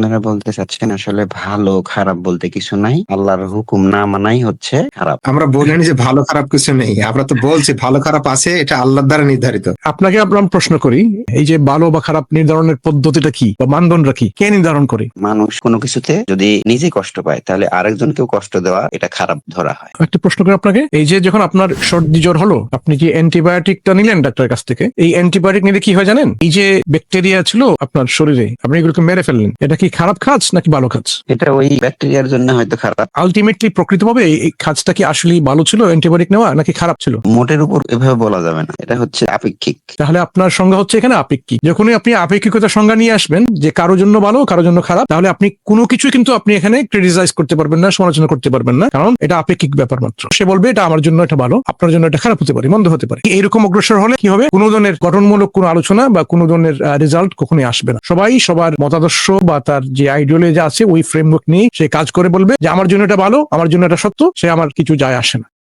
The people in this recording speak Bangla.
আপনারা বলতে চাচ্ছেন আসলে ভালো খারাপ বলতে কিছু নাই। আল্লাহর হুকুম না মানাই হচ্ছে খারাপ। আমরা বলিনি যে ভালো খারাপ কিছু নেই। আমরা তো বলছি ভালো খারাপ আছে এটা আল্লাহর দ্বারা নির্ধারিত। আপনাকে আমরা প্রশ্ন করি এই যে ভালো বা খারাপ নির্ধারণের পদ্ধতিটা কি বা মানদণ্ডটা কি? কে নির্ধারণ করে? মানুষ কোনো কিছুতে যদি নিজে কষ্ট পায় তাহলে আরেকজনকেও কষ্ট দেওয়া এটা খারাপ ধরা হয়। একটা প্রশ্ন করি আপনাকে এই যে যখন আপনার সর্দি জ্বর হলো আপনি কি অ্যান্টিবায়োটিকটা নিলেন ডাক্তারের কাছ থেকে? এই অ্যান্টিবায়োটিক নিলে কি হয় জানেন? এই যে ব্যাকটেরিয়া ছিল আপনার শরীরে আপনি এগুলোকে মেরে ফেললেন এটা কি খারাপ কাজ নাকি ভালো কাজ? এটা ওই ব্যাকটেরিয়ার জন্য হয়তো খারাপ। আলটিমেটলি প্রকৃতভাবে এই- এই কাজটা কি আসলে ভালো ছিল অ্যান্টিবায়োটিক নেওয়া নাকি খারাপ ছিল? মোটের উপর এভাবে বলা যাবে না এটা হচ্ছে আপেক্ষিক। তাহলে আপনার সংজ্ঞা হচ্ছে এখানে আপেক্ষিক। যখনই আপনি আপেক্ষিকতার সংজ্ঞা নিয়ে আসবেন যে কারোর জন্য ভালো কারোর জন্য খারাপ তাহলে আপনি কোনো কিছু কিন্তু আপনি এখানে ক্রিটিসাইজ করতে পারবেন না সমালোচনা করতে পারবেন না কারণ এটা আপেক্ষিক ব্যাপার মাত্র। সে বলবে এটা আমার জন্য এটা ভালো আপনার জন্য এটা খারাপ হতে পারে মন্দ হতে পারে। এইরকম অগ্রসর হলে কি হবে? কোনো ধরনের গঠনমূলক কোনো আলোচনা বা কোনো ধরনের রেজাল্ট কখনোই আসবে না। সবাই সবার মতাদর্শ বা তার যে আইডিওলজি আছে, ওই ফ্রেমওয়ার্ক নিয়ে সে কাজ করে বলবে যে, আমার জন্য এটা ভালো, আমার জন্য এটা সত্য, সে আমার কিছু যায় আসে না।